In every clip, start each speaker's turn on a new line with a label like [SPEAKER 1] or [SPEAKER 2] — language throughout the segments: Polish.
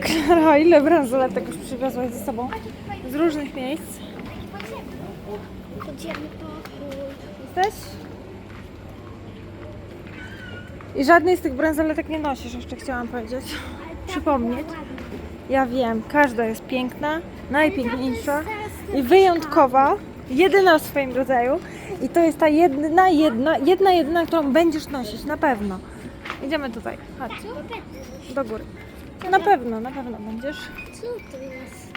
[SPEAKER 1] Klara, ile bransoletek już przywiozłaś ze sobą? Z różnych miejsc. Jesteś? I żadnej z tych bransoletek nie nosisz, jeszcze chciałam powiedzieć. Przypomnieć. Ja wiem, każda jest piękna, najpiękniejsza i wyjątkowa, jedyna w swoim rodzaju. I to jest ta jedna, jedna, jedna, jedyna, którą będziesz nosić, na pewno. Idziemy tutaj, chodź, do góry. Na pewno, na pewno będziesz.
[SPEAKER 2] Co to jest?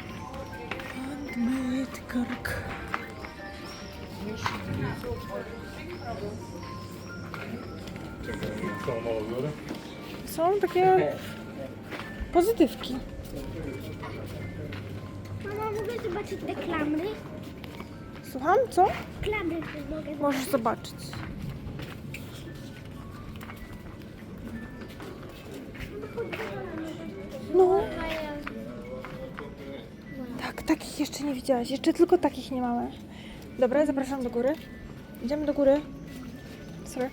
[SPEAKER 1] Handmade
[SPEAKER 3] może?
[SPEAKER 1] Są takie pozytywki.
[SPEAKER 2] Mama, mogę zobaczyć te klamry?
[SPEAKER 1] Słucham, co?
[SPEAKER 2] Klamry mogę
[SPEAKER 1] Możesz zobaczyć. No, tak, takich jeszcze nie widziałaś. Jeszcze tylko takich nie mamy. Dobra, zapraszam do góry. Idziemy do góry. Sorry.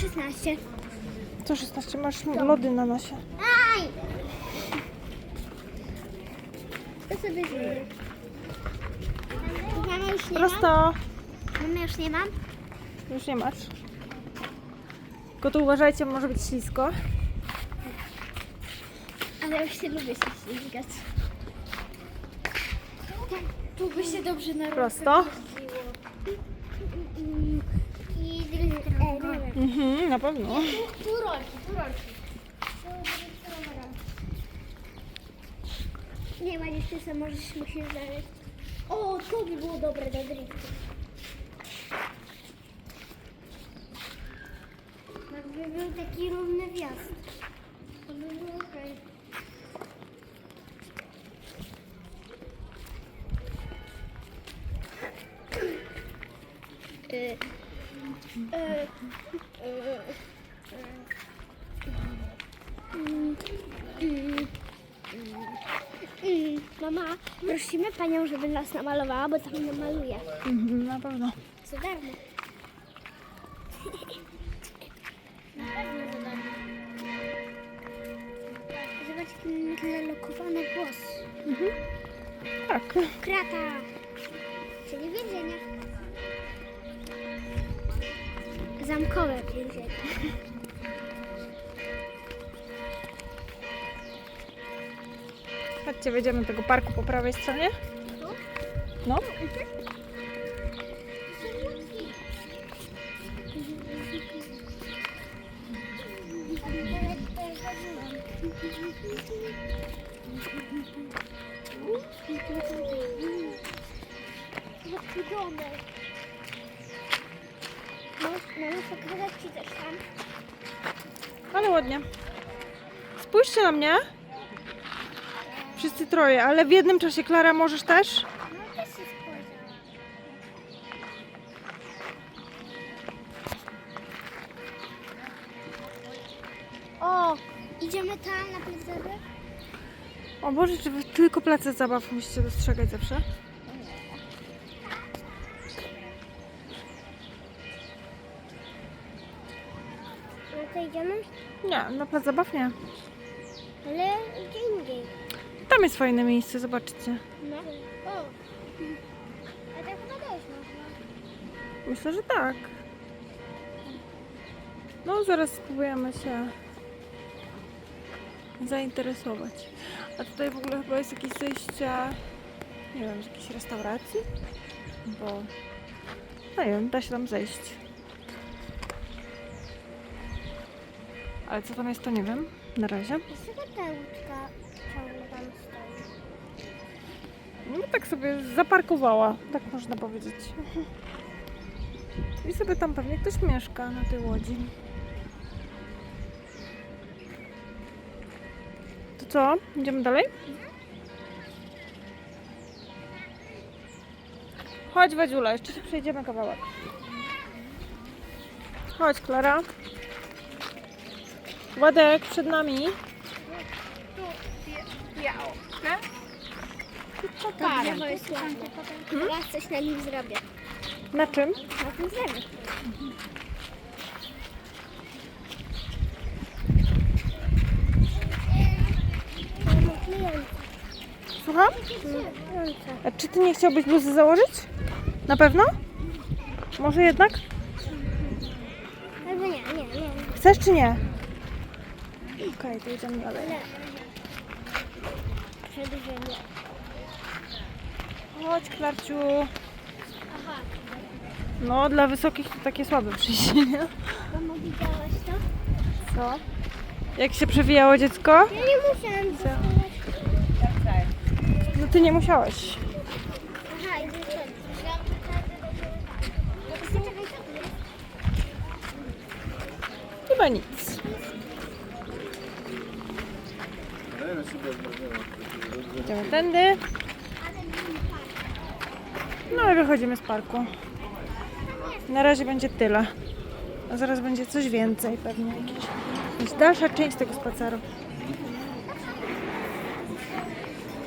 [SPEAKER 2] Szesnaście.
[SPEAKER 1] Co 16? Masz lody na nosie.
[SPEAKER 2] Aj! To sobie zrobię. Mama już nie mam?
[SPEAKER 1] Prosto.
[SPEAKER 2] Mama już nie mam?
[SPEAKER 1] Już nie masz. Tylko tu uważajcie, może być ślisko.
[SPEAKER 2] Ale już się lubię się ślizgać. Tu by się dobrze na
[SPEAKER 1] Prosto.
[SPEAKER 2] I drugi
[SPEAKER 1] Mhm, na pewno.
[SPEAKER 2] Tu rolki, tu rolki. Nie ma dziewczyny, możesz musisz znaleźć. O, to by było dobre do driftu. Jakby był taki równy wjazd. To by było okej. Y, Mama, prosimy panią, żeby nas namalowała, bo tam namaluje.
[SPEAKER 1] Mhm, na pewno.
[SPEAKER 2] Za darmo. Na pewno za darmo. Zobacz, ten tyle lokowany głos.
[SPEAKER 1] Tak.
[SPEAKER 2] Krata. Czyli więzienie. Zamkowe więzienie.
[SPEAKER 1] Chodźcie, wejdziemy do tego parku po prawej stronie. No.
[SPEAKER 2] Jaki domek. Mamy pokazać Ci też tam.
[SPEAKER 1] Ale ładnie. Spójrzcie na mnie. Wszyscy troje, ale w jednym czasie. Klara, możesz też?
[SPEAKER 2] No też się. O, idziemy tam na placerę?
[SPEAKER 1] O Boże, czy wy tylko place zabaw musicie dostrzegać zawsze?
[SPEAKER 2] Idziemy?
[SPEAKER 1] Nie, na plac zabaw nie.
[SPEAKER 2] Ale gdzie indziej.
[SPEAKER 1] Tam jest fajne miejsce, zobaczcie.
[SPEAKER 2] No. O. A tak chyba dojść można.
[SPEAKER 1] Myślę, że tak. No, zaraz spróbujemy się zainteresować. A tutaj w ogóle chyba jest jakieś zejście, nie wiem, z jakiejś restauracji? Bo, no nie wiem, da się tam zejść. Ale co tam jest, to nie wiem, na razie.
[SPEAKER 2] Ta łódka ciągle tam stoi?
[SPEAKER 1] No tak sobie zaparkowała, tak można powiedzieć. I sobie tam pewnie ktoś mieszka na tej łodzi. To co? Idziemy dalej? Chodź Wadziula, jeszcze się przejdziemy kawałek. Chodź, Klara. Władek, przed nami.
[SPEAKER 2] To drzewo jest ładne. Teraz coś na nim zrobię.
[SPEAKER 1] Na czym?
[SPEAKER 2] Na tym drzewie.
[SPEAKER 1] Słucham? A czy ty nie chciałbyś bluzy założyć? Na pewno? Może jednak?
[SPEAKER 2] Albo nie, nie, nie.
[SPEAKER 1] Chcesz czy nie? Okej, to idziemy dalej.
[SPEAKER 2] Przedłużenie.
[SPEAKER 1] Chodź, Klarciu.
[SPEAKER 2] Aha,
[SPEAKER 1] No, dla wysokich to takie słabe przyjście,
[SPEAKER 2] mamo widziałaś to?
[SPEAKER 1] Co? Jak się przewijało dziecko?
[SPEAKER 2] Ja nie musiałam zostawać.
[SPEAKER 1] No ty nie musiałeś.
[SPEAKER 2] Aha, i co jest?
[SPEAKER 1] Chyba nic. Idziemy tędy. No i wychodzimy z parku. Na razie będzie tyle. A zaraz będzie coś więcej pewnie. Jakieś, dalsza część tego spaceru.